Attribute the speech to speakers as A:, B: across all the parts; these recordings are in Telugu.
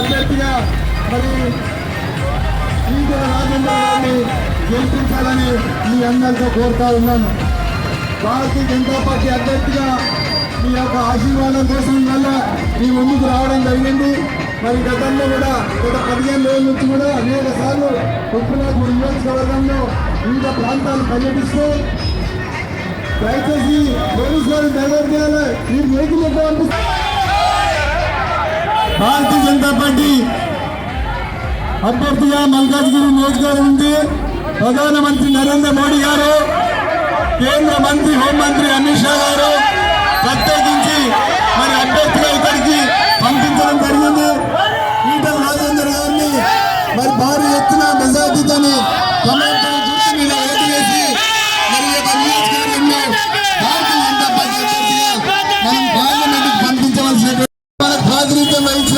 A: అభ్యర్థిగా మరి శ్రీధర రాజేంద్ర గారిని గెలిపించాలని మీ అందరితో కోరుతా ఉన్నాను. భారతీయ జనతా పార్టీ అభ్యర్థిగా మీ యొక్క ఆశీర్వాదం కోసం వల్ల మీ ముందుకు రావడం జరిగింది. మరి గతంలో కూడా గత పదిహేను రోజుల నుంచి కూడా అనేక సార్లు ఉప్పునాథ్ నియోజకవర్గంలో వివిధ ప్రాంతాలు పర్యటిస్తూ దయచేసి పోలీసు వారు డైవర్ట్ చేయాలి. మీరు వెహికల్ పంపిస్తారు భారతీయ జనతా పార్టీ అభ్యర్థిగా మల్కాజ్గిరి నియోజకవర్గం నుంచి ప్రధానమంత్రి నరేంద్ర మోడీ గారు కేంద్ర మంత్రి హోంమంత్రి అమిత్ షా గారు ప్రత్యేకించి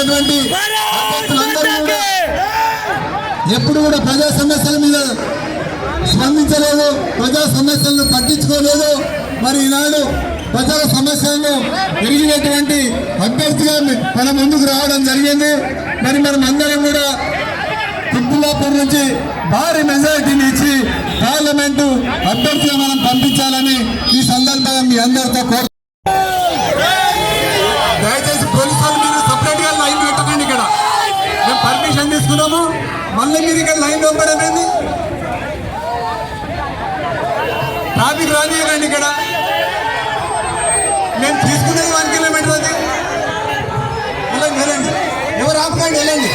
A: ఉన్నటువంటి ఎప్పుడు కూడా ప్రజా సమస్యల మీద స్పందించలేదు ప్రజా సమస్యలను పట్టించుకోలేదు. మరి ఈనాడు ప్రజల సమస్యలను ఎరిగినటువంటి అభ్యర్థిగా మన ముందుకు రావడం జరిగింది. మరి మనం అందరం కూడా తిప్పులాపూర్ నుంచి భారీ మెజారిటీని ఇచ్చి పార్లమెంటు అభ్యర్థిగా మనం పంపించాలని ఈ సందర్భంగా మీ అందరితో కోరు మళ్ళీ మీరు ఇక్కడ లైన్ పంపడం ట్రాఫిక్ రానియరండి ఇక్కడ? మేము తీసుకునేది వన్ కిలోమీటర్ అది. వెళ్ళండి వెళ్ళండి. ఎవరు ఆపకండి వెళ్ళండి.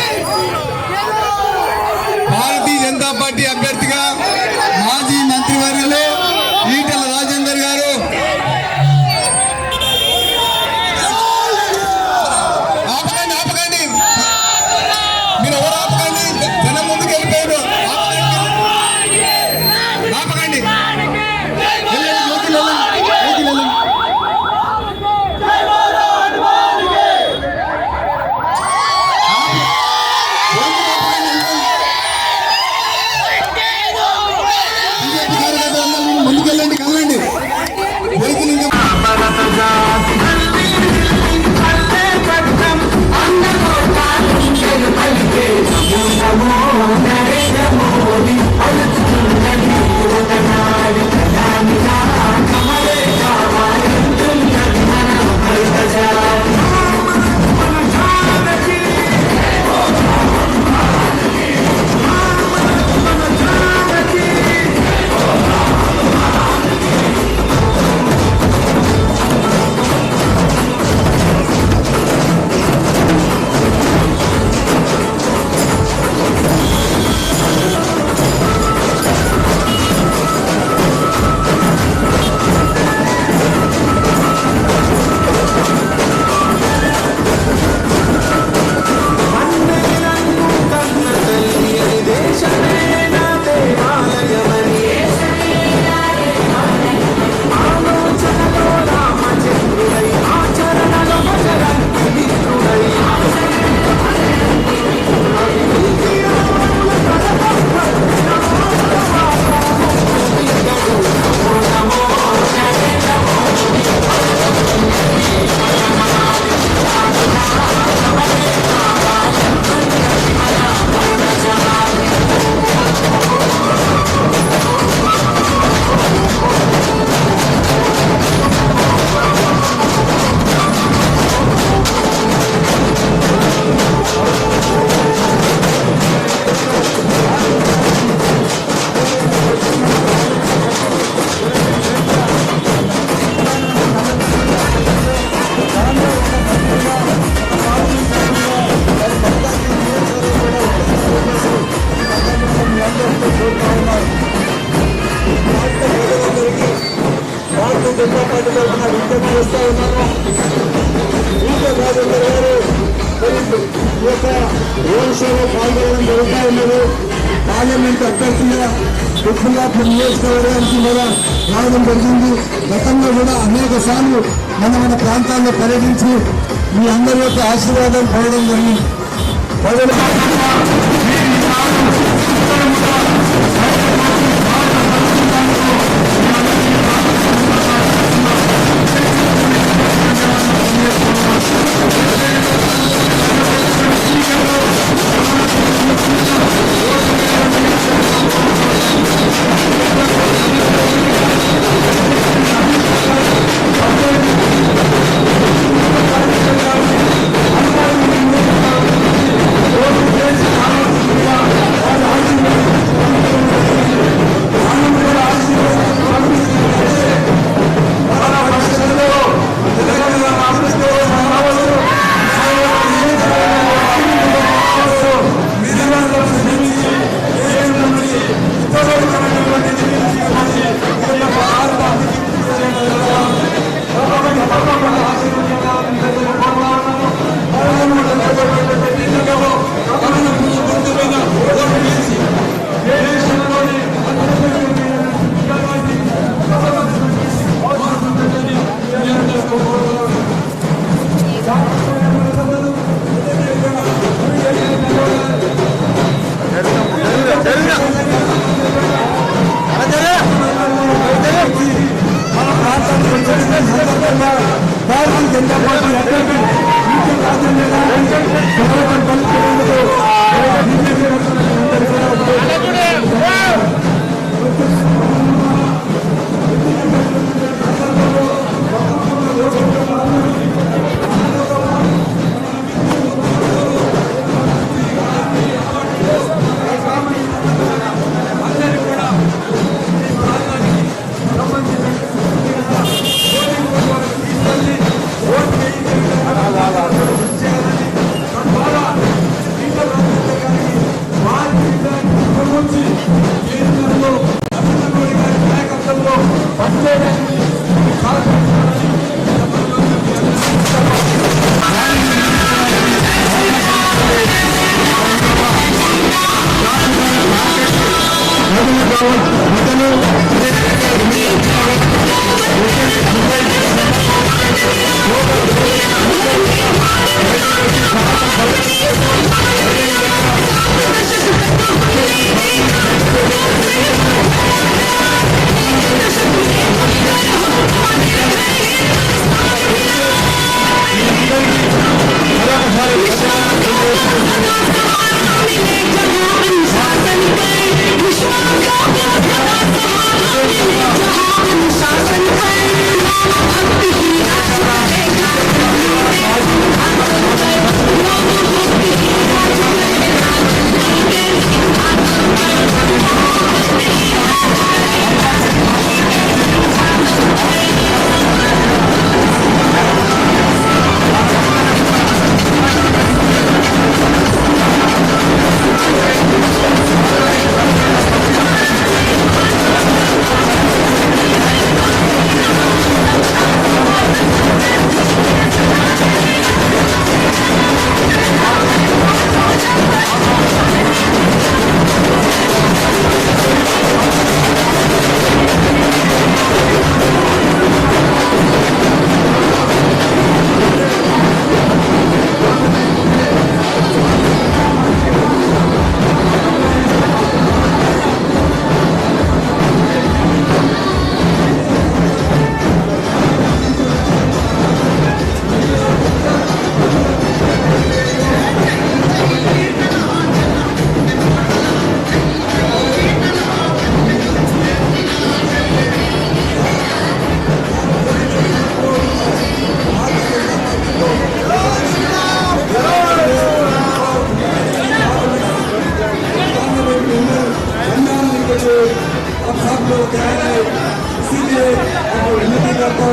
A: ఈ రోడ్ షోలో పాల్గొనడం జరుగుతూ ఉన్నది. పార్లమెంట్ అభ్యర్థిగా కుటుంబాత్మ నియోజకవర్గానికి కూడా రావడం జరిగింది. గతంలో కూడా అనేక సార్లు మన మన ప్రాంతాల్లో పర్యటించి మీ అందరి యొక్క ఆశీర్వాదం పొందడం జరిగింది. Thank you. సందర్భంగా భారతీయ జనతా పార్టీ అభ్యర్థి రాజ్యాంగ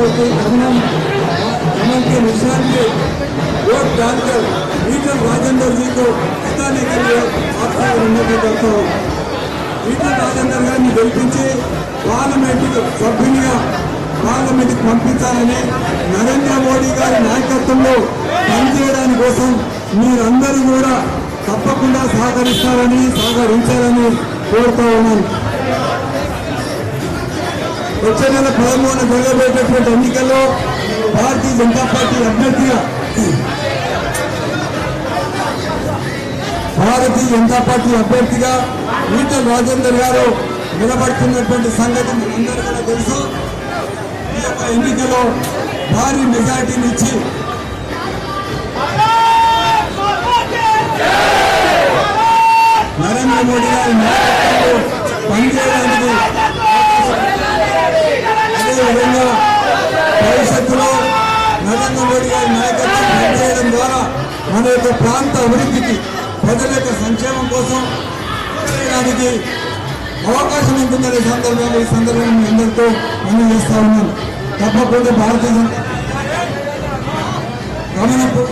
A: विनती करता हूँ कि कमलम कमल के निशान पे वोट डालकर ईटल राजेंद्र जी को जिताने के लिए आपसे विनती करता हूँ ఈటల రాజేందర్ గారిని గెలిపించి పార్లమెంటుకు సభ్యునిగా పార్లమెంటుకు పంపించాలని నరేంద్ర మోడీ గారి నాయకత్వంలో పనిచేయడానికి కోసం మీరందరూ కూడా తప్పకుండా సహకరిస్తారని సహకరించాలని కోరుతా ఉన్నాను వచ్చే నెల పదమూడున జరగబోయేటటువంటి ఎన్నికల్లో భారతీయ జనతా పార్టీ అభ్యర్థిగా భారతీయ జనతా పార్టీ అభ్యర్థిగా ఈటల రాజేందర్ గారు నిలబడుతున్నటువంటి సంగతి మీ కూడా తెలుసు. ఈ యొక్క ఎన్నికలో భారీ మెజార్టీని ఇచ్చి నరేంద్ర మోడీ గారి నాయకత్వంలో పనిచేయడానికి విధంగా భవిష్యత్తులో నరేంద్ర మోడీ గారి నాయకత్వం పనిచేయడం ద్వారా మన యొక్క ప్రాంత అభివృద్ధికి ప్రజల యొక్క సంక్షేమం కోసం చేయడానికి అవకాశం ఉంటుందనే సందర్భంగా ఈ సందర్భంగా మీ అందరితో మనం చేస్తా ఉన్నాను తప్పకుండా భారతీయ జనతా గమనపు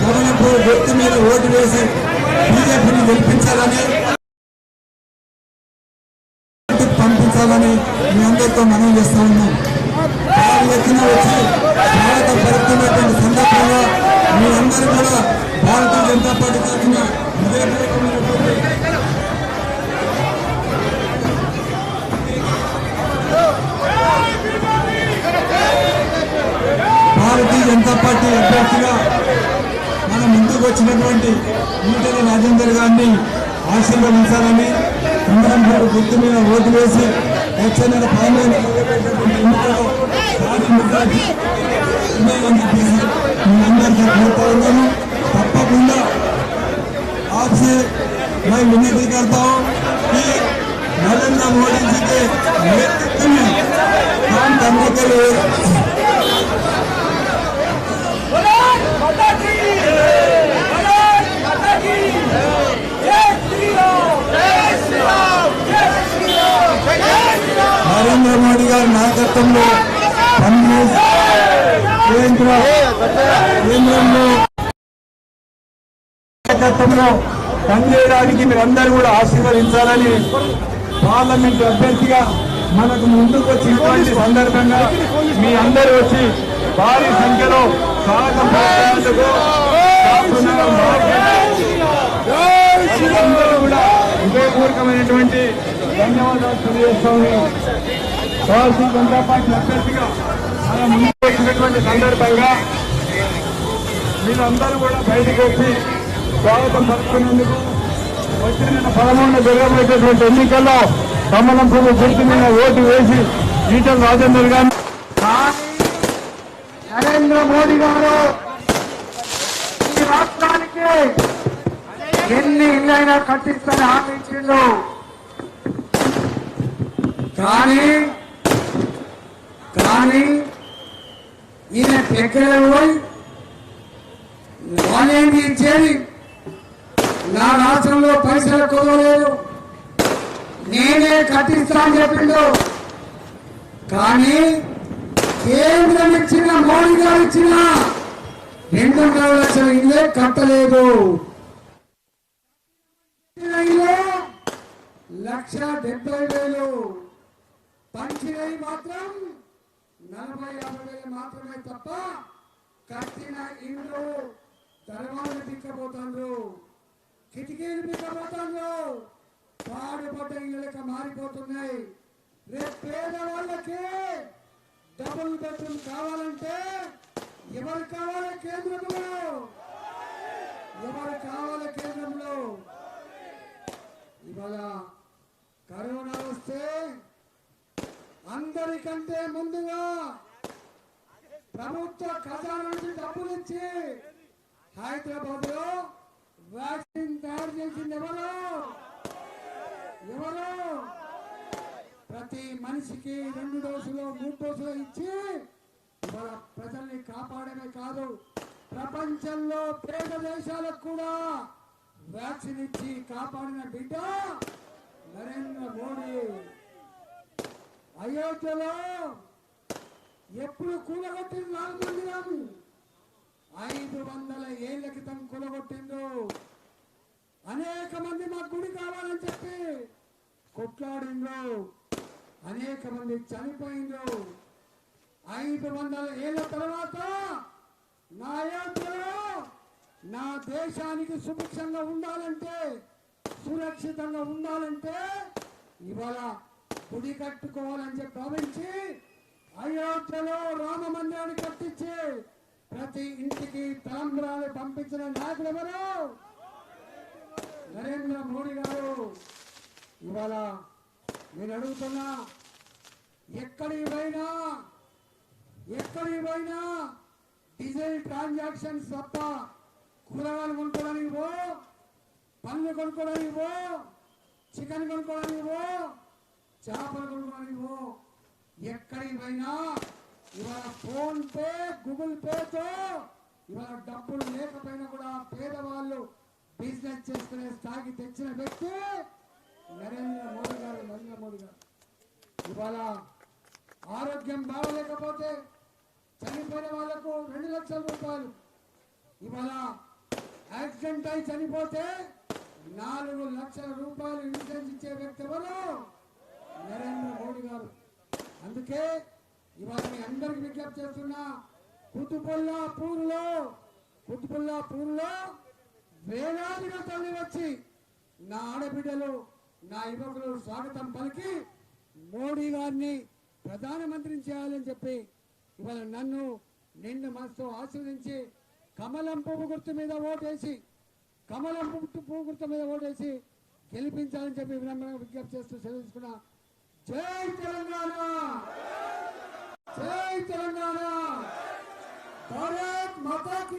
A: గమనపు వ్యక్తి మీద ఓటు వేసి బీజేపీని గెలిపించాలని చేస్తా ఉన్నాం భారీ ఎత్తున వచ్చి భారత పడుతున్నటువంటి సందర్భంగా మీరందరూ కూడా భారతీయ జనతా పార్టీ తరఫున హృదయపూర్వకమైనటువంటి భారతీయ జనతా పార్టీ అభ్యర్థిగా మన ముందుకు వచ్చినటువంటి ఈటల రాజేందర్ గారిని ఆశీర్వదించాలని అందరం గుర్తు మీద ఓటు వేసి వచ్చే నెల పదమూడు ఎన్నికల్లో భారీ మెజార్టీ ఉండాలని చెప్పేసి మీ అందరికీ కోరుతా ఉన్నాను తప్పకుండా आपसे मैं विनती करता हूँ कि नरेंद्र मोदी जी के नेतृत्व में काम करने के लिए నరేంద్ర మోడీ గారి నాయకత్వంలో పనిచేసి కేంద్ర కేంద్రంలో నాయకత్వంలో పనిచేయడానికి మీరందరూ కూడా ఆశీర్వదించాలని పార్లమెంట్ అభ్యర్థిగా మనకు ముందుకు వచ్చినటువంటి సందర్భంగా మీ అందరూ వచ్చి భారీ సంఖ్యలో స్వాగతం అందరూ కూడా
B: హృదయపూర్వకమైనటువంటి ధన్యవాదాలు తెలియజేస్తాము భారతీయ జనతా పార్టీ అభ్యర్థిగా మనం ముందుకొచ్చినటువంటి సందర్భంగా మీరందరూ కూడా బయటకు వచ్చి స్వాగతం పలుకునేందుకు వచ్చిన పదమూడు జరగబోయేటటువంటి ఎన్నికల్లో కమలం పువ్వు గుర్తు మీద ఓటు వేసి ఈటల రాజేందర్ గారు
C: నరేంద్ర మోడీ గారు ఈ రాష్ట్రానికి ఎన్ని ఇళ్ళైనా కట్టిస్తారని హామీ ఇచ్చిండు. కానీ కానీ ఈయన దగ్గర పోయి వాళ్ళేంటి ఇచ్చేది నా రాష్ట్రంలో పైసలు కుదవలేదు నేనే కట్టిస్తా అని చెప్పిండు. కానీ కేంద్రం ఇచ్చిన మోడీ గారు ఇచ్చిన రెండున్నర లక్షల ఇల్లే కట్టలేదు. లక్ష డెబ్బై వేలు. పంచినవి మాత్రం నలభై యాభై వేలు మాత్రమే తప్ప కట్టిన ఇండ్లు ధర్మాలు పిక్కబోతాండ్రు కిటికీలు పిక్కబోతాండ్రు పాడుపడ్డ ఇళ్ళకి మారిపోతున్నాయి. రేపు పేదవాళ్ళకి డబుల్ బెడ్రూమ్ కావాలంటే ఎవరు కావాలి కేంద్రంలో? ఎవరు కావాలి కేంద్రంలో? ఇవాళ కరోనా వస్తే అందరికంటే ముందుగా ప్రభుత్వ ఖజానా నుంచి డబ్బులు ఇచ్చి హైదరాబాద్లో వ్యాక్సిన్ తయారు చేసింది ఎవరు? ఎవరు? ప్రతి మనిషికి రెండు డోసులు మూడు డోసులు ఇచ్చి ఇవాళ ప్రజల్ని కాపాడమే కాదు ప్రపంచంలో పేద దేశాలకు కూడా వ్యాక్సిన్ ఇచ్చి కాపాడిన బిడ్డ నరేంద్ర మోడీ. అయోధ్యలో ఎప్పుడు కూలగొట్టింది రామ రాము ఐదు వందల ఏళ్ళ క్రితం కూలగొట్టిందో అనేక మంది మాకు గుడి కావాలని చెప్పి కొట్లాడిందో అనేక మంది చనిపోయిందో ఐదు వందల ఏళ్ళ తర్వాత నా అయోధ్యలో నా దేశానికి సుభిక్షంగా ఉండాలంటే సురక్షితంగా ఉండాలంటే ఇవాళ గుడి కట్టుకోవాలని చెప్పి భావించి అయోధ్యలో రామ మందిరాన్ని కట్టించి ప్రతి ఇంటికి తలంబ్రాలు పంపించిన నాయకుడు ఎవరు? నరేంద్ర మోడీ గారు. ఇవాళ నేను అడుగుతున్నా ఎక్కడికి పోయినా ఎక్కడికి పోయినా డీజిల్ ట్రాన్సాక్షన్స్ తప్ప కూరగాయలు కొనుక్కోవడానికి పో పన్ను కొనుక్కోవడానికి పో చికెన్ కొనుక్కోవడానికి పో చేపలు కొనుక్కోవడానికి ఎక్కడికి పోయినా ఇవాళ ఫోన్ పే గూగుల్ పేతో ఇవాళ డబ్బులు లేకపోయినా కూడా పేదవాళ్ళు బిజినెస్ చేసుకునే స్థాయికి తెచ్చిన వ్యక్తి నరేంద్ర మోడీ గారు నరేంద్ర మోడీ గారు. ఇవాళ ఆరోగ్యం బాగలేకపోతే చనిపోయిన వాళ్ళకు రెండు లక్షల రూపాయలు. ఇవాళ యాక్సిడెంట్ అయి చనిపోతే నాలుగు లక్షల రూపాయలు ఇన్సూరెన్స్ ఇచ్చే వ్యక్తి ఎవరు? నరేంద్ర మోడీ గారు. అందుకే ఇవాళ మీ అందరికి విజ్ఞప్తి చేస్తున్నా కుతుబుల్లా పూర్లో కుతుబుల్లా పూర్లో వేలాదిగా తల్లి వచ్చి నా ఆడబిడ్డలు నా యువకులు స్వాగతం పలికి మోడీ గారిని ప్రధానమంత్రిని చేయాలని చెప్పి ఇవాళ నన్ను నిన్ను మనసుతో ఆశీర్వదించి కమలం పువ్వు గుర్తు మీద ఓటేసి కమలం పువ్వు పువ్వు గుర్తు మీద ఓటేసి గెలిపించాలని చెప్పి వినమ్రంగా విజ్ఞప్తి చేస్తూ సెలవు తీసుకున్నా జై తెలంగాణ! జై తెలంగాణ! భారత్ మాతాకి!